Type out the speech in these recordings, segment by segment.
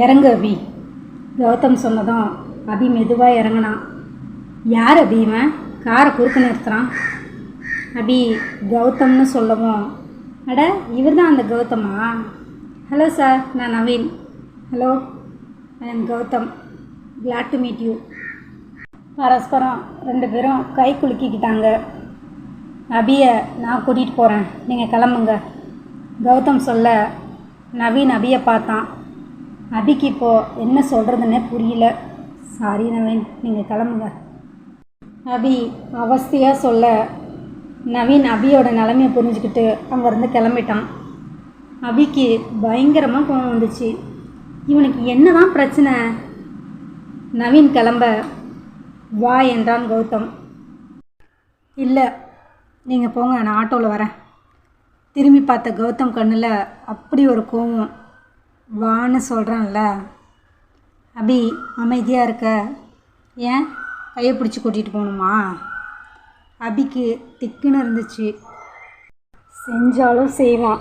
இறங்கு அபி கௌதம் சொன்னதும் அபி மெதுவாக இறங்கினான் யார் அபி இவன்? காரை குறுக்க நிறுத்துறான். அபி கௌதம்னு சொல்லவும் அட இவர் தான் அந்த கௌதமா? ஹலோ சார் நான் Naveen. Hello I am Gautham. Glad to meet you பரஸ்பரம் ரெண்டு பேரும் கை குலுக்கிக்கிட்டாங்க. அபியை நான் கூட்டிகிட்டு போகிறேன் நீங்கள் கிளம்புங்க. கௌதம் சொல்ல நவீன் அபியை பார்த்தான். அபிக்கு இப்போது என்ன சொல்கிறதுன்னே புரியல. சாரி நவீன் நீங்கள் கிளம்புங்க. அபி அவஸ்தையாக சொல்ல நவீன் அபியோட நிலமையை புரிஞ்சுக்கிட்டு அங்கேருந்து கிளம்பிட்டான். அபிக்கு பயங்கரமாக கோவம் வந்துச்சு. இவனுக்கு என்ன தான் பிரச்சனை? நவீன் கிளம்ப வா என்றான் கௌதம். இல்லை நீங்கள் போங்க நான் ஆட்டோவில் வரேன். திரும்பி பார்த்த கௌதம் கண்ணில் அப்படி ஒரு கோவம். வான்னு சொல்கிறேன்ல அபி அமைதியாக இருக்க. ஏன்? கையை பிடிச்சி கூட்டிகிட்டு போகணுமா? அபிக்கு திக்குன்னு இருந்துச்சு. செஞ்சாலும் செய்வான்.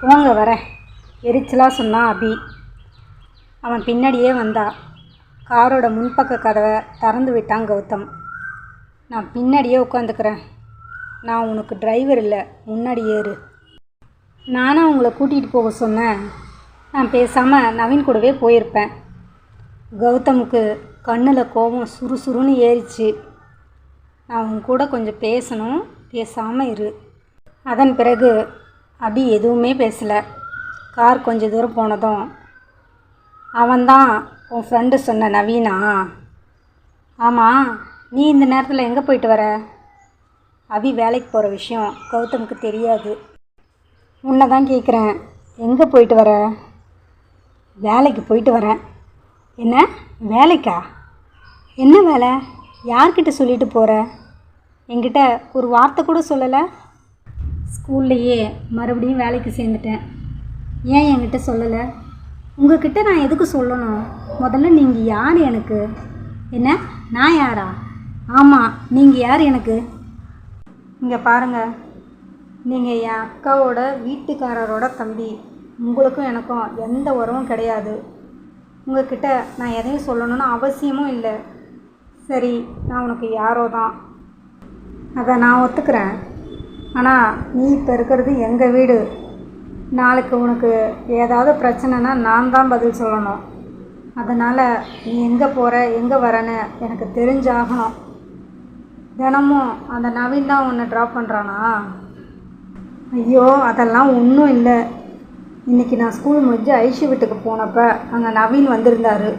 போங்க வரேன். எரிச்சலாக சொன்னான் அபி. அவன் பின்னாடியே வந்தா. காரோட முன்பக்க கதவை திறந்து விட்டான் கௌதம். நான் பின்னாடியே உட்காந்துக்கிறேன். நான் உனக்கு டிரைவர் இல்லை. முன்னாடி ஏறு. நானும் உங்களை கூட்டிகிட்டு போக சொன்னேன். நான் பேசாமல் நவீன் கூடவே போயிருப்பேன். கௌதமுக்கு கண்ணில் கோபம் சுறுசுறுன்னு ஏறிச்சு. நான் உன் கூட கொஞ்சம் பேசணும் பேசாமல் இரு. அதன் பிறகு அபி எதுவுமே பேசலை. கார் கொஞ்சம் தூரம் போனதும் அவன்தான் உன் ஃப்ரெண்டு சொன்ன நவீனா? ஆமாம் நீ இந்த நேரத்தில் எங்கே போயிட்டு வர? அபி வேலைக்கு போகிற விஷயம் கௌதமுக்கு தெரியாது. உன்னை தான் கேட்குறேன் எங்கே போயிட்டு வர? வேலைக்கு போயிட்டு வரேன். என்ன? வேலைக்கா? என்ன வேலை? யார்கிட்ட சொல்லிட்டு போகிற என்கிட்ட ஒரு வார்த்தை கூட சொல்லலை. ஸ்கூல்லையே மறுபடியும் வேலைக்கு சேர்ந்துட்டேன். ஏன் என்கிட்ட சொல்லலை? உங்ககிட்ட நான் எதுக்கு சொல்லணும்? முதல்ல நீங்கள் யார் எனக்கு? என்ன? நான் யாரா? ஆமாம் நீங்கள் யார் எனக்கு? இங்கே பாருங்கள் நீங்கள் என் அக்காவோட வீட்டுக்காரரோட தம்பி. உங்களுக்கும் எனக்கும் எந்த உறவும் கிடையாது. உங்ககிட்ட நான் எதையும் சொல்லணும்னு அவசியமும் இல்லை. சரி நான் உனக்கு யாரோ தான். அதை நான் ஒத்துக்கிறேன். ஆனால் நீ இப்போ இருக்கிறது எங்கள் வீடு? நாளைக்கு உனக்கு ஏதாவது பிரச்சனைனா நான் தான் பதில் சொல்லணும். அதனால் நீ எங்கே போகிற எங்கே வரேன்னு எனக்கு தெரிஞ்சாகணும். தினமும் அந்த நவீன் தான் உன்னை ட்ராப் பண்ணுறானா ஐயோ அதெல்லாம் ஒன்றும் இல்லை. இன்றைக்கி நான் ஸ்கூல் முடிஞ்சு ஐஷு வீட்டுக்கு போனப்போ அங்கே நவீன் வந்திருந்தாரு.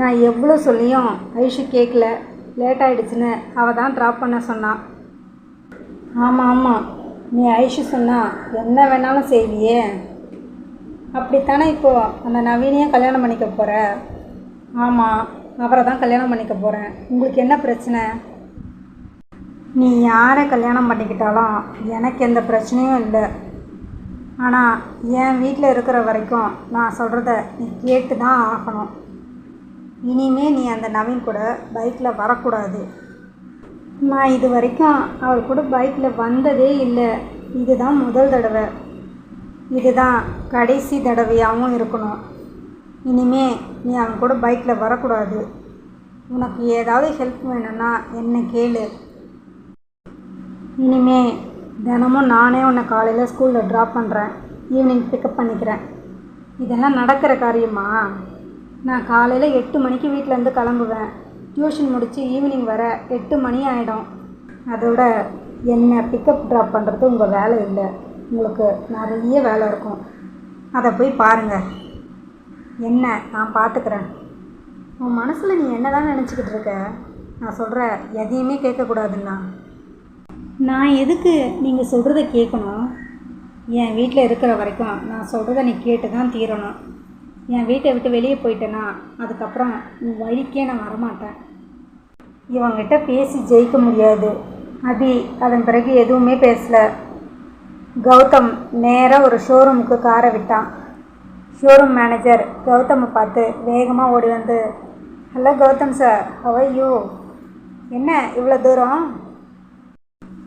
நான் எவ்வளோ சொல்லியும் ஐஷு கேட்கல லேட் ஆகிடுச்சின்னு அவள் தான் ட்ராப் பண்ண சொன்னான் ஆமாம் ஆமாம் நீ ஐஷு சொன்னால் என்ன வேணாலும் செய்வியே. அப்படித்தானே இப்போது அந்த நவீனையும் கல்யாணம் பண்ணிக்க போகிற ஆமாம் அவரை தான் கல்யாணம் பண்ணிக்க போகிறேன் உங்களுக்கு என்ன பிரச்சனை? நீ யாரை கல்யாணம் பண்ணிக்கிட்டாலும் எனக்கு எந்த பிரச்சனையும் இல்லை. ஆனால் என் வீட்டில் இருக்கிற வரைக்கும் நான் சொல்கிறத நீ கேட்டு தான் ஆகணும். இனிமே நீ அந்த நவீன் கூட பைக்கில் வரக்கூடாது. நான் இது வரைக்கும் அவர் கூட பைக்கில் வந்ததே இல்லை. இதுதான் முதல் தடவை. இதுதான் கடைசி தடவையாகவும் இருக்கணும். இனிமே நீ அவன் கூட பைக்கில் வரக்கூடாது. உனக்கு ஏதாவது ஹெல்ப் வேணும்னா என்ன கேளு. இனிமே தினமும் நானே உன்னை காலையில் ஸ்கூலில் ட்ராப் பண்ணுறேன் ஈவினிங் பிக்கப் பண்ணிக்கிறேன். இதெல்லாம் நடக்கிற காரியமா? நான் காலையில் எட்டு மணிக்கு வீட்டிலேருந்து கிளம்புவேன். டியூஷன் முடித்து ஈவினிங் வர எட்டு மணி ஆகிடும் அதோட என்னை பிக்கப் ட்ராப் பண்ணுறது உங்கள் வேலை இல்லை. உங்களுக்கு நிறைய வேலை இருக்கும். அதை போய் பாருங்கள் என்ன? நான் பார்த்துக்கிறேன் உன் மனசில் நீ என்ன தான் நினச்சிக்கிட்டு இருக்க? நான் சொல்கிற எதையுமே கேட்கக்கூடாதுண்ணா நான் எதுக்கு நீங்கள் சொல்கிறத கேட்கணும்? என் வீட்டில் இருக்கிற வரைக்கும் நான் சொல்கிறத நீ கேட்டு தான் தீரணும். என் வீட்டை விட்டு வெளியே போயிட்டேன்னா அதுக்கப்புறம் உன் வழிக்கே நான் வரமாட்டேன். இவங்கிட்ட பேசி ஜெயிக்க முடியாது. அபி அதன் பிறகு எதுவுமே பேசலை. கௌதம் நேராக ஒரு ஷோரூமுக்கு காரை விட்டான். ஷோரூம் மேனேஜர் கௌதமை பார்த்து வேகமாக ஓடி வந்து hello Gautham sir how are you என்ன இவ்வளோ தூரம்?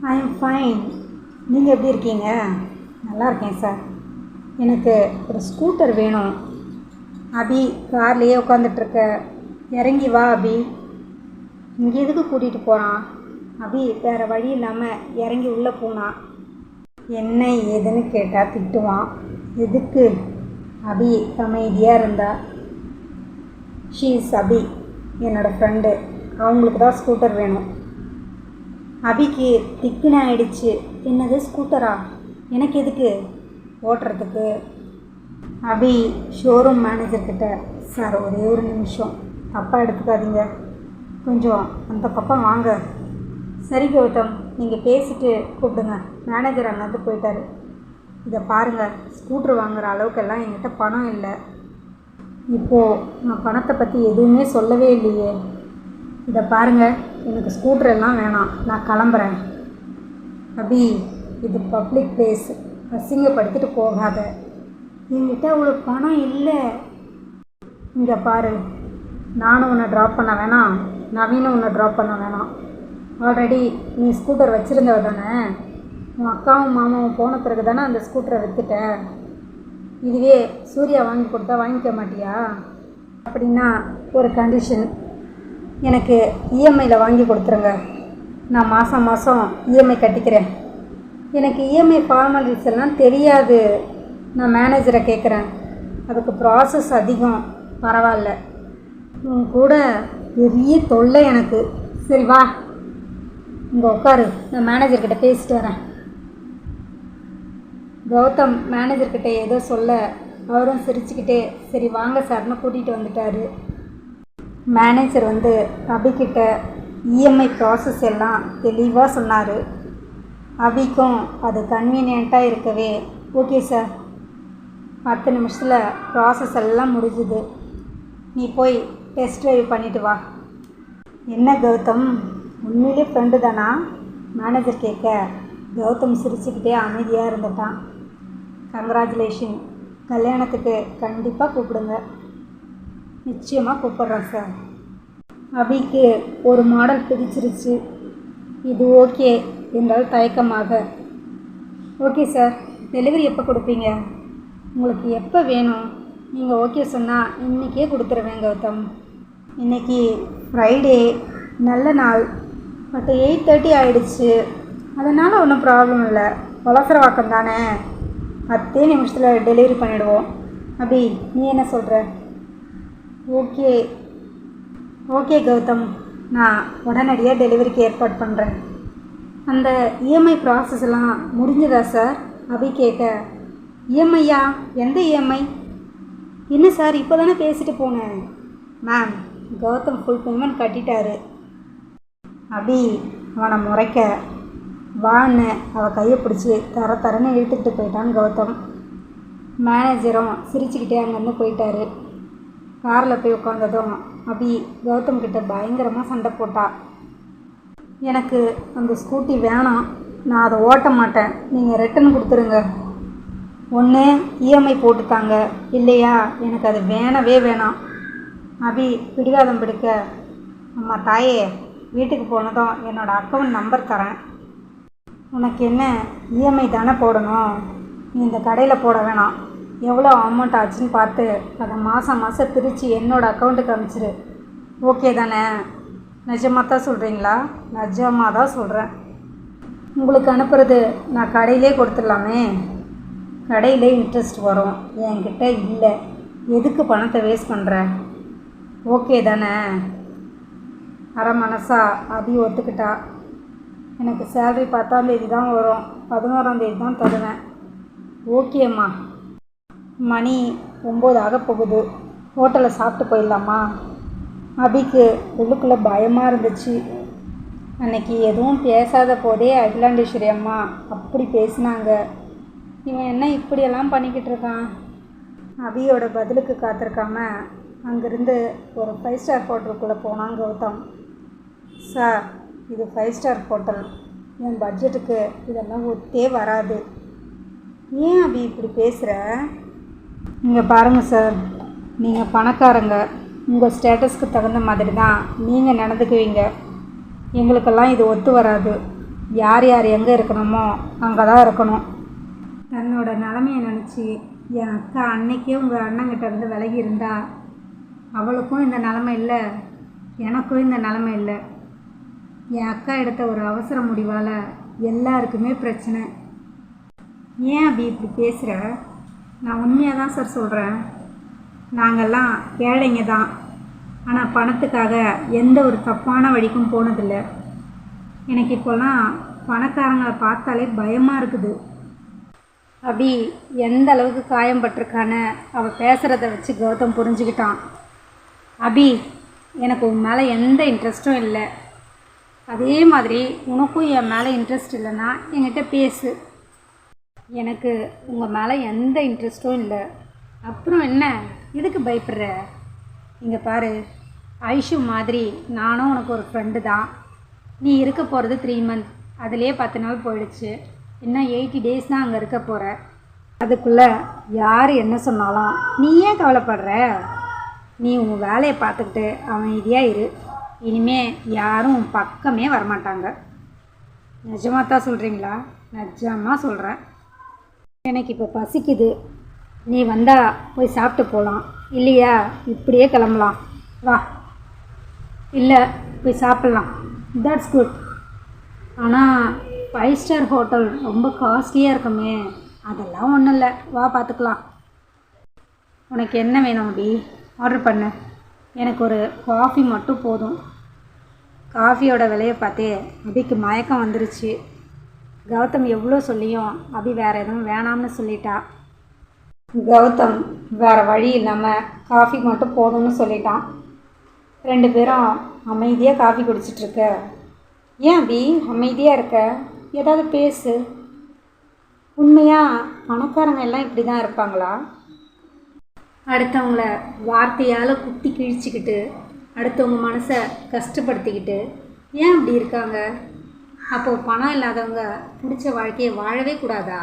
ஐ எம் ஃபைன் நீங்கள் எப்படி இருக்கீங்க? நல்லா இருக்கேன் சார் எனக்கு ஒரு ஸ்கூட்டர் வேணும். அபி கார்லேயே உட்காந்துட்ருக்க இறங்கி வா அபி. இங்கே எதுக்கு கூட்டிகிட்டு போகிறான் அபி வேறு வழி இல்லாமல் இறங்கி உள்ளே போனான் என்ன ஏதுன்னு கேட்டால் திட்டுவான். எதுக்கு? அபி அமைதியாக இருந்தா. ஷீஸ் அபி என்னோடய ஃப்ரெண்டு அவங்களுக்கு தான் ஸ்கூட்டர் வேணும். அபிக்கு திக்குன்னு ஆயிடுச்சு என்னது ஸ்கூட்டரா? எனக்கு எதுக்கு? ஓட்டுறதுக்கு. அபி ஷோரூம் மேனேஜர்கிட்ட சார் ஒரே ஒரு நிமிஷம். தப்பாக எடுத்துக்காதீங்க. கொஞ்சம் அந்த பக்கம் வாங்க. சரி கௌதம். நீங்கள் பேசிட்டு கூப்பிடுங்க. மேனேஜர் அங்கேருந்து போயிட்டாரு. இதை பாருங்கள் ஸ்கூட்ரு வாங்குகிற அளவுக்கெல்லாம் என்கிட்ட பணம் இல்லை. இப்போது நான் பணத்தை பற்றி எதுவுமே சொல்லவே இல்லையே. இதை பாருங்கள் எனக்கு ஸ்கூட்டர் எல்லாம் வேணாம். நான் கிளம்புறேன். அபி இது பப்ளிக் பிளேஸ் அசிங்கப்படுத்திட்டு போகாத. என்கிட்ட அவ்வளோ பணம் இல்லை. இங்கே பாரு. நானும் உன்னை ட்ராப் பண்ண வேணாம். நவீனும் உன்னை ட்ராப் பண்ண வேணாம். ஆல்ரெடி நீ ஸ்கூட்டர் வச்சுருந்தவ தானே? உன் அக்காவும் மாமாவும் போன பிறகு தானே அந்த ஸ்கூட்டரை விற்றுட்டேன் இதுவே சூர்யா வாங்கி கொடுத்தா வாங்கிக்க மாட்டியா? அப்படின்னா ஒரு கண்டிஷன் எனக்கு இஎம்ஐயில் வாங்கி கொடுத்துருங்க. நான் மாதம் மாதம் இஎம்ஐ கட்டிக்கிறேன். எனக்கு இஎம்ஐ ஃபார்மாலிட்டிஸ் எல்லாம் தெரியாது. நான் மேனேஜரை கேட்குறேன் அதுக்கு ப்ராசஸ் அதிகம். பரவாயில்ல. உன் கூட பெரிய தொல்லை எனக்கு. சரி வா. இங்கே உட்காரு நான் மேனேஜர்கிட்ட பேசிட்டு வரேன். கௌதம் மேனேஜர்கிட்ட ஏதோ சொல்ல அவரும் சிரிச்சுக்கிட்டே சரி வாங்க சார்னு கூட்டிகிட்டு வந்துட்டாரு. மேனேஜர் வந்து அபிக்கிட்ட இஎம்ஐ ப்ராசஸ் எல்லாம் தெளிவாக சொன்னார். அபிக்கும் அது கன்வீனியண்ட்டாக இருக்கவே ஓகே சார் பத்து நிமிஷத்தில் ப்ராசஸ் எல்லாம் முடிஞ்சுது. நீ போய் டெஸ்ட் ட்ரைவ் பண்ணிட்டு வா. என்ன கௌதம்? உண்மையிலே ஃப்ரெண்டு தானா? மேனேஜர் கேட்க கௌதம் சிரிச்சுக்கிட்டே அமைதியாக இருந்துட்டான். கங்க்ராச்சுலேஷன் கல்யாணத்துக்கு கண்டிப்பாக கூப்பிடுங்க. நிச்சயமாக கூப்பிட்றேன் சார். அபிக்கு ஒரு மாடல் பிடிச்சிருச்சு. இது ஓகே என்றால் தயக்கமாக. ஓகே சார் டெலிவரி எப்போ கொடுப்பீங்க? உங்களுக்கு எப்போ வேணும்? நீங்கள் ஓகே சொன்னால் இன்றைக்கே கொடுத்துருவேன் கௌதம். இன்றைக்கி ஃப்ரைடே நல்ல நாள். பட் எயிட் தேர்ட்டி ஆகிடுச்சு அதனால் ஒன்றும் ப்ராப்ளம் இல்லை. வளசரவாக்கம் தானே பத்தே நிமிஷத்தில் டெலிவரி பண்ணிவிடுவோம் அபி நீ என்ன சொல்கிற ஓகே. ஓகே கௌதம். நான் உடனடியாக டெலிவரிக்கு ஏற்பாடு பண்ணுறேன் அந்த இஎம்ஐ ப்ராசஸ் எல்லாம் முடிஞ்சதா சார்? அபி கேட்க இஎம்ஐயா எந்த இஎம்ஐ என்ன சார்? இப்போ தானே பேசிட்டு போனேன். மேம் கௌதம் ஃபுல் பேமெண்ட் கட்டிட்டாரு. அபி அவனை முறைக்க. வான்னு அவள் கையை பிடிச்சி தர தரன்னு இழுத்துக்கிட்டு போயிட்டான் கௌதம். மேனேஜரும் சிரிச்சுக்கிட்டே அங்கேருந்து போயிட்டாரு. காரில் போய் உட்காந்ததும் அபி கௌதம் கிட்ட பயங்கரமாக சண்டை போட்டா. எனக்கு அந்த ஸ்கூட்டி வேணாம். நான் அதை ஓட்ட மாட்டேன். நீங்கள் ரிட்டன் கொடுத்துருங்க. ஒன்று இஎம்ஐ போட்டுத்தாங்க. இல்லையா? எனக்கு அது வேணவே வேணாம். அபி பிடிவாதம் பிடிக்க அம்மா தாயே வீட்டுக்கு போனதும் என்னோடய அக்கௌண்ட் நம்பர் தரேன். உனக்கு என்ன இஎம்ஐ தானே போடணும். நீ இந்த கடையில் போட வேணாம். எவ்வளோ அமௌண்ட் ஆச்சுன்னு பார்த்து அதை மாதம் மாதம் பிரித்து என்னோடய அக்கௌண்ட்டுக்கு அனுப்பிச்சிரு. ஓகே தானே? நிஜமாக தான் சொல்கிறீங்களா நிஜமாக தான் சொல்கிறேன் உங்களுக்கு அனுப்புறது நான் கடையிலே கொடுத்துடலாமே. கடையிலே இன்ட்ரெஸ்ட் வரும். என்கிட்ட இல்லை. எதுக்கு பணத்தை வேஸ்ட் பண்ணுற ஓகே தானே? அரை மனசா அபி ஒத்துக்கிட்டா. எனக்கு சேலரி பத்தாந்தேதி தான் வரும். பதினோராந்தேதி தான் தருவேன். ஓகேம்மா மணி ஒம்பது ஆக போகுது. ஹோட்டலில் சாப்பிட்டு போயிடலாமா? அபிக்கு உள்ளுக்குள்ளே பயமாக இருந்துச்சு. அன்னைக்கு எதுவும் பேசாத போதே அகிலாண்டேஸ்வரி அம்மா அப்படி பேசினாங்க. இவன் என்ன இப்படியெல்லாம் பண்ணிக்கிட்டு இருக்கான்? அபியோட பதிலுக்கு காத்திருக்காம அங்கேருந்து ஒரு ஃபைவ் ஸ்டார் ஹோட்டலுக்குள்ளே போனான் கௌதம். சார் இது ஃபைவ் ஸ்டார் ஹோட்டல். என் பட்ஜெட்டுக்கு இதெல்லாம் ஒத்தே வராது. ஏன் அபி இப்படி பேசுகிற இங்கே பாருங்கள் சார் நீங்கள் பணக்காரங்க. உங்கள் ஸ்டேட்டஸ்க்கு தகுந்த மாதிரி தான் நீங்கள் நடந்துக்குவீங்க. எங்களுக்கெல்லாம் இது ஒத்து வராது. யார் யார் எங்கே இருக்கணுமோ அங்கே தான் இருக்கணும். தன்னோட நிலமையை நினச்சி என் அக்கா அன்னைக்கே உங்கள் அண்ணங்கிட்ட இருந்து விலகி இருந்தா அவளுக்கும் இந்த நிலமை இல்லை. எனக்கும் இந்த நிலமை இல்லை. என் அக்கா எடுத்த ஒரு அவசர முடிவால் எல்லாருக்குமே பிரச்சனை. ஏன் அப்படி இப்படி பேசுகிற நான் உண்மையாக தான் சார் சொல்கிறேன் நாங்கள்லாம் ஏழைங்க தான். ஆனால் பணத்துக்காக எந்த ஒரு தப்பான வழிக்கும் போனதில்லை. எனக்கு இப்போல்லாம் பணக்காரங்களை பார்த்தாலே பயமாக இருக்குது. அபி எந்த அளவுக்கு காயம் பட்டிருக்கான்னு அவள் பேசுகிறத வச்சு கௌதம் புரிஞ்சுக்கிட்டான். அபி எனக்கு உன் மேலே எந்த இன்ட்ரெஸ்ட்டும் இல்லை. அதே மாதிரி உனக்கும் என் மேலே இன்ட்ரெஸ்ட் இல்லைன்னா என்கிட்ட பேசு. எனக்கு உங்கள் மேலே எந்த இன்ட்ரெஸ்ட்டும் இல்லை. அப்புறம் என்ன? எதுக்கு பயப்படுற? இங்கே பாரு. ஐஷு மாதிரி நானும் உனக்கு ஒரு ஃப்ரெண்டு தான். நீ இருக்க போகிறது த்ரீ மந்த் அதுலேயே பத்து நாள் போயிடுச்சு. இன்னும் எயிட்டி டேஸ் தான் அங்கே இருக்க போகிற அதுக்குள்ளே யார் என்ன சொன்னாலும் நீ ஏன் கவலைப்படுற? நீ உன் வேலையை பார்த்துக்கிட்டு அமைதியாக இரு. இனிமே யாரும் உன் பக்கமே வரமாட்டாங்க. நிஜமாக தான் சொல்கிறீங்களா நிஜமாக சொல்கிறேன் எனக்கு இப்போ பசிக்குது. நீ வந்தா போய் சாப்பிட்டு போகலாம் இல்லையா? இப்படியே கிளம்பலாம். வா. இல்லை போய் சாப்பிட்லாம். தட்ஸ் குட் ஆனால் ஃபைவ் ஸ்டார் ஹோட்டல் ரொம்ப காஸ்ட்லியாக இருக்குமே. அதெல்லாம் ஒன்றும் இல்லை. வா பார்த்துக்கலாம் உனக்கு என்ன வேணும் அபி? ஆர்டர் பண்ணு. எனக்கு ஒரு காஃபி மட்டும் போதும். காஃபியோட விலையை பார்த்தே அபிக்கு மயக்கம் வந்துருச்சு. கௌதம் எவ்வளோ சொல்லியும் அபி வேற எதுவும் வேணாம்னு சொல்லிட்டா. கௌதம் வேற வழி இல்லாமல் காஃபி மட்டும் போதும்னு சொல்லிட்டான். ரெண்டு பேரும் அமைதியாக காஃபி குடிச்சிட்டு இருக்க. ஏன் அபி அமைதியாக இருக்க? ஏதாவது பேசு. உண்மையாக பணக்காரங்க எல்லாம் இப்படி தான் இருப்பாங்களா? அடுத்தவங்கள வார்த்தையால் குத்தி கிழிச்சிக்கிட்டு அடுத்தவங்க மனசை கஷ்டப்படுத்திக்கிட்டு ஏன் அப்படி இருக்காங்க? அப்போது பணம் இல்லாதவங்க பிடிச்ச வாழ்க்கையை வாழவே கூடாதா?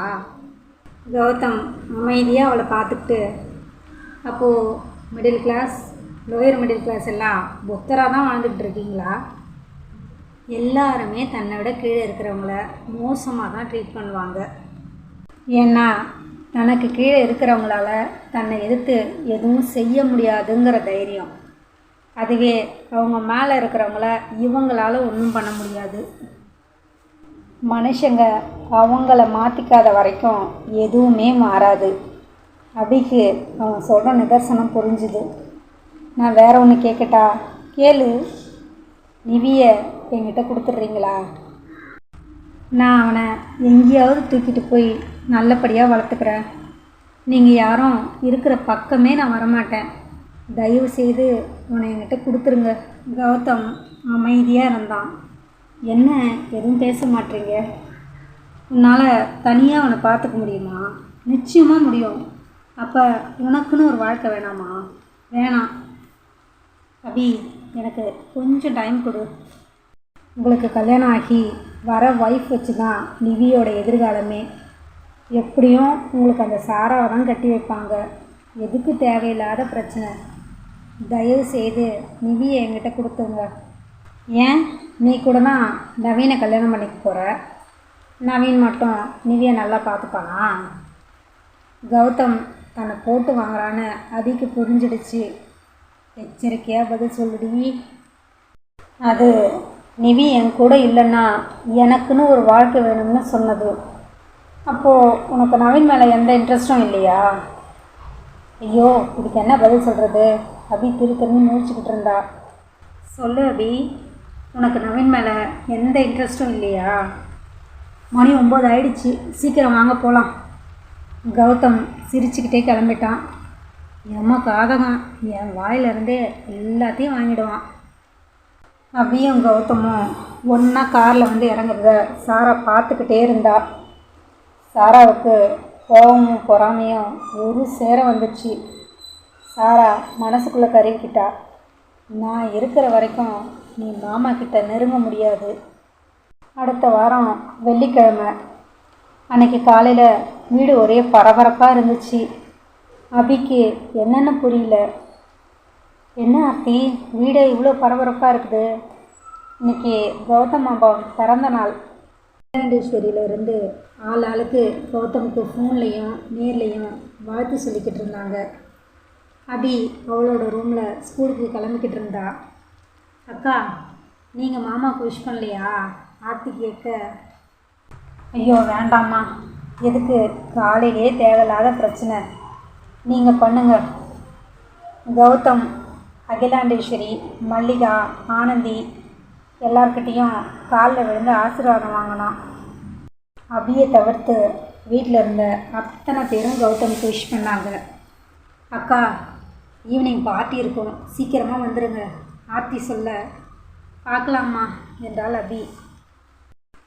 கௌதம் அமைதியாக அவளை பார்த்துக்கிட்டு அப்போது middle class lower middle class எல்லாம் புத்தராக தான் வாழ்ந்துக்கிட்டு இருக்கீங்களா? எல்லாருமே தன்னை விட கீழே இருக்கிறவங்கள மோசமாக தான் ட்ரீட் பண்ணுவாங்க. ஏன்னா தனக்கு கீழே இருக்கிறவங்களால தன்னை எதிர்த்து எதுவும் செய்ய முடியாதுங்கிற தைரியம். அதுவே அவங்க மேலே இருக்கிறவங்கள இவங்களால ஒன்றும் பண்ண முடியாது. மனுஷங்க அவங்கள மாற்றிக்காத வரைக்கும் எதுவுமே மாறாது. அபிக்கு அவன் சொல்கிற நிதர்சனம் புரிஞ்சுது. நான் வேற ஒன்று கேட்கட்டா கேளு. நிவியை என்கிட்ட கொடுத்துட்றீங்களா? நான் அவனை எங்கேயாவது தூக்கிட்டு போய் நல்லபடியாக வளர்த்துக்கிறேன். நீங்கள் யாரும் இருக்கிற பக்கமே நான் வரமாட்டேன். தயவு செய்து உன்னை என்கிட்ட கொடுத்துருங்க. கௌதம் அமைதியாக இருந்தான். என்ன? எதுவும் பேச மாட்டீங்க. உன்னால் தனியாக அவனை பார்த்துக்க முடியுமா? நிச்சயமாக முடியும். அப்போ உனக்குன்னு ஒரு வாழ்க்கை வேணாமா? வேணாம். அபி எனக்கு கொஞ்சம் டைம் கொடு. உங்களுக்கு கல்யாணம் ஆகி வர ஒய்ஃப் வச்சு தான் நிவியோட எதிர்காலமே. எப்படியும் உங்களுக்கு அந்த சாராவை தான் கட்டி வைப்பாங்க. எதுக்கு தேவையில்லாத பிரச்சனை. தயவு செய்து நிவியை என்கிட்ட கொடுத்துங்க ஏன்? நீ கூட தான் நவீனை கல்யாணம் பண்ணிக்க போகிற நவீன் மட்டும் நிவியை நல்லா பார்த்துப்பானா? கௌதம் தன்னை போட்டு வாங்குறான்னு அபிக்கு புரிஞ்சிடுச்சு. எச்சரிக்கையாக பதில் சொல்லுடி. அது நிவி என் கூட இல்லைன்னா எனக்குன்னு ஒரு வாழ்க்கை வேணும்னு சொன்னது. அப்போது உனக்கு நவீன் மேலே எந்த இன்ட்ரெஸ்ட்டும் இல்லையா? ஐயோ இதுக்கு என்ன பதில் சொல்கிறது அபி திரு திரும்பி முடிச்சுக்கிட்டு இருந்தா. சொல்லு அபி. உனக்கு நவீன் மேலே எந்த இன்ட்ரெஸ்ட்டும் இல்லையா? மணி ஒம்பது ஆயிடுச்சு. சீக்கிரம் வாங்க போகலாம் கௌதம் சிரிச்சுக்கிட்டே கிளம்பிட்டான். எம்மா காதகம் என் வாயிலிருந்தே எல்லாத்தையும் வாங்கிடுவான். அபியும் கௌதமும் ஒன்றா காரில் வந்து இறங்குறத சாரா பார்த்துக்கிட்டே இருந்தா. சாராவுக்கு கோபமும் பொறாமையும் ஒரு சேர வந்துச்சு. சாரா மனசுக்குள்ளே கருவிக்கிட்டா நான் இருக்கிற வரைக்கும் நீ மாமா கிட்ட நெருங்க முடியாது. அடுத்த வாரம் வெள்ளிக்கிழமை. அன்னைக்கு காலையில் வீடு ஒரே பரபரப்பாக இருந்துச்சு. அபிக்கு என்னென்னு புரியல. என்ன ஆர்த்தி வீடு இவ்வளோ பரபரப்பாக இருக்குது. இன்னைக்கு கௌதம் அம்மா பிறந்த நாள். இருந்து ஆள் ஆளுக்கு கௌதமுக்கு ஃபோன்லேயும் நேர்லேயும் வாழ்த்து சொல்லிக்கிட்டு இருந்தாங்க. அபி அவளோட ரூமில் ஸ்கூலுக்கு கிளம்பிக்கிட்டு இருந்தா. அக்கா நீங்கள் மாமாவுக்கு விஷ் பண்ணலையா? ஆர்த்தி கேட்க ஐயோ வேண்டாம்மா. எதுக்கு? காலையிலே தேவையில்லாத பிரச்சனை. நீங்கள் பண்ணுங்க. கௌதம் அகிலாண்டேஸ்வரி மல்லிகா ஆனந்தி எல்லார்கிட்டேயும் காலில் விழுந்து ஆசீர்வாதம் வாங்கினான். அபியை தவிர்த்து வீட்டில் இருந்த அத்தனை பேரும் கௌதமுக்கு விஷ் பண்ணாங்க. அக்கா ஈவினிங் பார்ட்டி இருக்கும். சீக்கிரமாக வந்துடுங்க ஆர்த்தி சொல்ல பார்க்கலாமா? என்றால் அபி.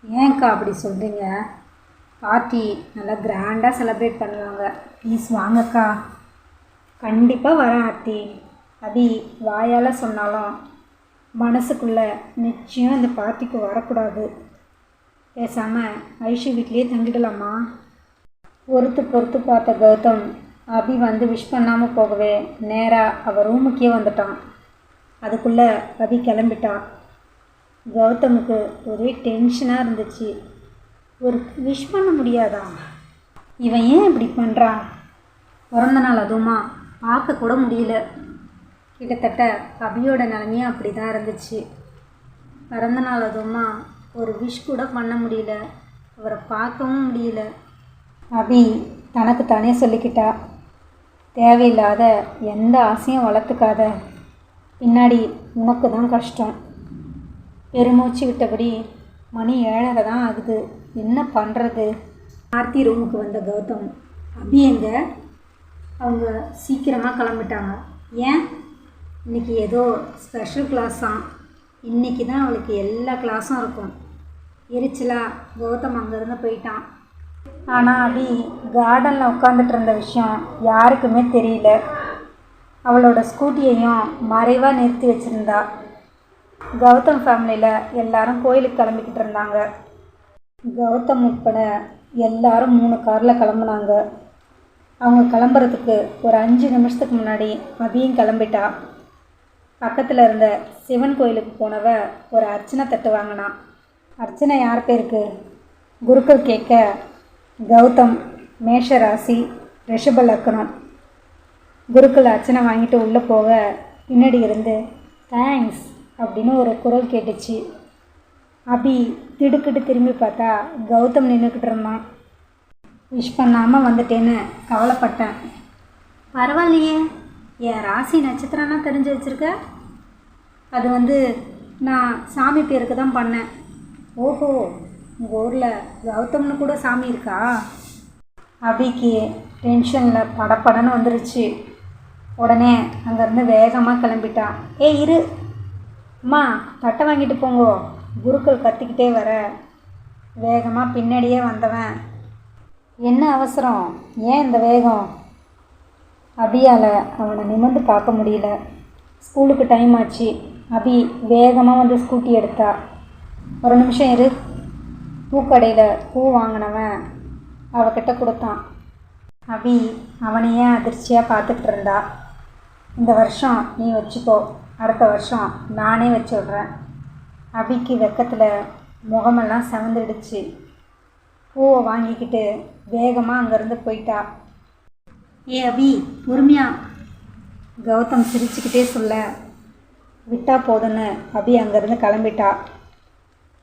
ஏன்க்கா அப்படி சொல்கிறீங்க பார்ட்டி நல்லா கிராண்டாக செலப்ரேட் பண்ணுவாங்க. ப்ளீஸ் வாங்கக்கா. கண்டிப்பாக வரேன் ஆர்த்தி. அபி வாயால் சொன்னாலும் மனசுக்குள்ளே நிச்சயம் இந்த பார்ட்டிக்கு வரக்கூடாது. பேசாமல் ஐஷு வீட்லேயே தங்கிடலாமா? பொறுத்து பொறுத்து பார்த்த கௌதம் அபி வந்து விஷ் பண்ணாமல் போகவே நேராக அவள் ரூமுக்கே வந்துட்டான். அதுக்குள்ளே கவி கிளம்பிட்டான் கௌதமுக்கு ஒரே டென்ஷனாக இருந்துச்சு. ஒரு விஷ் பண்ண முடியாதா? இவன் ஏன் இப்படி பண்ணுறான் பிறந்த நாள் அதுவுமா? பார்க்க கூட முடியல. கிட்டத்தட்ட அபியோட நிலைமையும் அப்படி தான் இருந்துச்சு. பிறந்த நாள் அதுவுமா? ஒரு விஷ் கூட பண்ண முடியல. அவரை பார்க்கவும் முடியல. அபி தனக்கு தானே சொல்லிக்கிட்டா. தேவையில்லாத எந்த ஆசையும் வளர்த்துக்காத. பின்னாடி உனக்கு தான் கஷ்டம். பெருமூச்சு விட்டபடி மணி ஏழரை தான் ஆகுது. என்ன பண்ணுறது ஆர்த்தி ரூமுக்கு வந்த கௌதம். அபி எங்க? அவங்க சீக்கிரமாக கிளம்பிட்டாங்க. ஏன்? இன்னைக்கு ஏதோ ஸ்பெஷல் கிளாஸாம் இன்றைக்கி தான் அவளுக்கு எல்லா கிளாஸும் இருக்கும். எரிச்சலா கௌதம் அங்கேருந்து போயிட்டான். ஆனால் அபி கார்டனில் உட்காந்துட்டு இருந்த விஷயம் யாருக்குமே தெரியல. அவளோட ஸ்கூட்டியையும் மறைவாக நிறுத்தி வச்சுருந்தா. கௌதம் ஃபேமிலியில் எல்லாரும் கோயிலுக்கு கிளம்பிக்கிட்டு இருந்தாங்க. கௌதம் உட்பட எல்லாரும் மூணு காரில் கிளம்புனாங்க. அவங்க கிளம்புறதுக்கு ஒரு அஞ்சு நிமிஷத்துக்கு முன்னாடி அபியும் கிளம்பிட்டா. பக்கத்தில் இருந்த சிவன் கோயிலுக்கு போனவ ஒரு அர்ச்சனை தட்டு வாங்கினான் அர்ச்சனை யார் பேருக்கு? குருக்கள் கேட்க கௌதம் மேஷ ராசி ரிஷப லக்கணம் குருக்கள் அர்ச்சனை வாங்கிட்டு உள்ளே போக பின்னாடி இருந்து தேங்க்ஸ் அப்படின்னு ஒரு குரல் கேட்டுச்சு. அபி திடுக்கிட்டு திரும்பி பார்த்தா கௌதம் நின்றுக்கிட்டு இருந்தான். விஷ் பண்ணாமல் வந்துட்டேன்னு கவலைப்பட்டேன். பரவாயில்லையே. என் ராசி நட்சத்திரம்லாம் தெரிஞ்சு வச்சுருக்க? அது வந்து நான் சாமி பேருக்கு தான் பண்ணேன். ஓஹோ உங்கள் ஊரில் கௌதம்னு கூட சாமி இருக்கா? அபிக்கு டென்ஷனில் படப்படன்னு வந்துருச்சு. உடனே அங்கேருந்து வேகமாக கிளம்பிட்டான் ஏய் இரு. அம்மா தட்டை வாங்கிட்டு போங்கோ. குருக்கள் கத்திக்கிட்டே வர. வேகமாக பின்னாடியே வந்தவன். என்ன அவசரம்? ஏன் இந்த வேகம்? அபியால் அவனை நிமிர்ந்து பார்க்க முடியல. ஸ்கூலுக்கு டைம் ஆச்சு. அபி வேகமாக வந்து ஸ்கூட்டி எடுத்தா. ஒரு நிமிஷம் இரு. பூக்கடையில் பூ வாங்கினவன் அவகிட்ட கொடுத்தான். அபி அவனையே அதிர்ச்சியாக பார்த்துட்டு இருந்தா. இந்த வருஷம் நீ வச்சுக்கோ அடுத்த வருஷம் நானே வச்சு விட்றேன் அபிக்கு வெக்கத்தில் முகமெல்லாம் செவந்துடுச்சு. பூவை வாங்கிக்கிட்டு வேகமாக அங்கேருந்து போயிட்டா. ஏ அபி பொறுமையா கௌதம் சிரிச்சுக்கிட்டே சொல்ல விட்டா போதுன்னு அபி அங்கேருந்து கிளம்பிட்டா.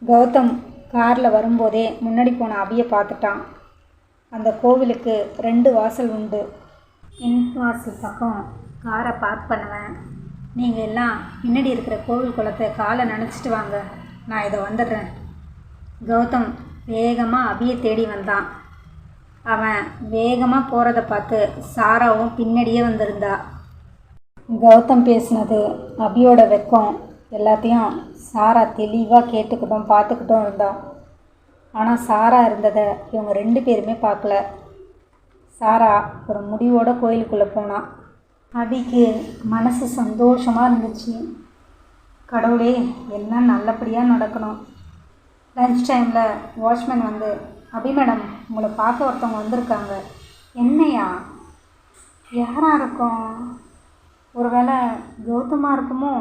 கௌதம் காரில் வரும்போதே முன்னாடி போன அபியை பார்த்துட்டான். அந்த கோவிலுக்கு ரெண்டு வாசல் உண்டு. என் வாசல் பக்கம் காரை பார்க் பண்ணுவேன். நீங்கள் எல்லாம் பின்னாடி இருக்கிற கோவில் குளத்தை காலை நினச்சிட்டு வாங்க. நான் இதை வந்துடுறேன். கௌதம் வேகமாக அபியை தேடி வந்தான். அவன் வேகமாக போகிறத பார்த்து சாராவும் பின்னாடியே வந்திருந்தா. கௌதம் பேசினது அபியோட வெக்கம் எல்லாத்தையும் சாரா தெளிவாக கேட்டுக்கிட்டும் பார்த்துக்கிட்டும் இருந்தான் ஆனால் சாரா இருந்ததை இவங்க ரெண்டு பேருமே பார்க்கல. சாரா ஒரு முடிவோட கோயிலுக்குள்ளே போனான் அபிக்கு மனசு சந்தோஷமாக இருந்துச்சு. கடவுளே எல்லாம் நல்லபடியாக நடக்கணும். லஞ்ச் டைமில் வாட்ச்மேன் வந்து அபி மேடம் உங்களை பார்க்க ஒருத்தவங்க வந்திருக்காங்க. என்னையா? யாராக இருக்கும்? ஒருவேளை கௌதமாக இருக்குமோ?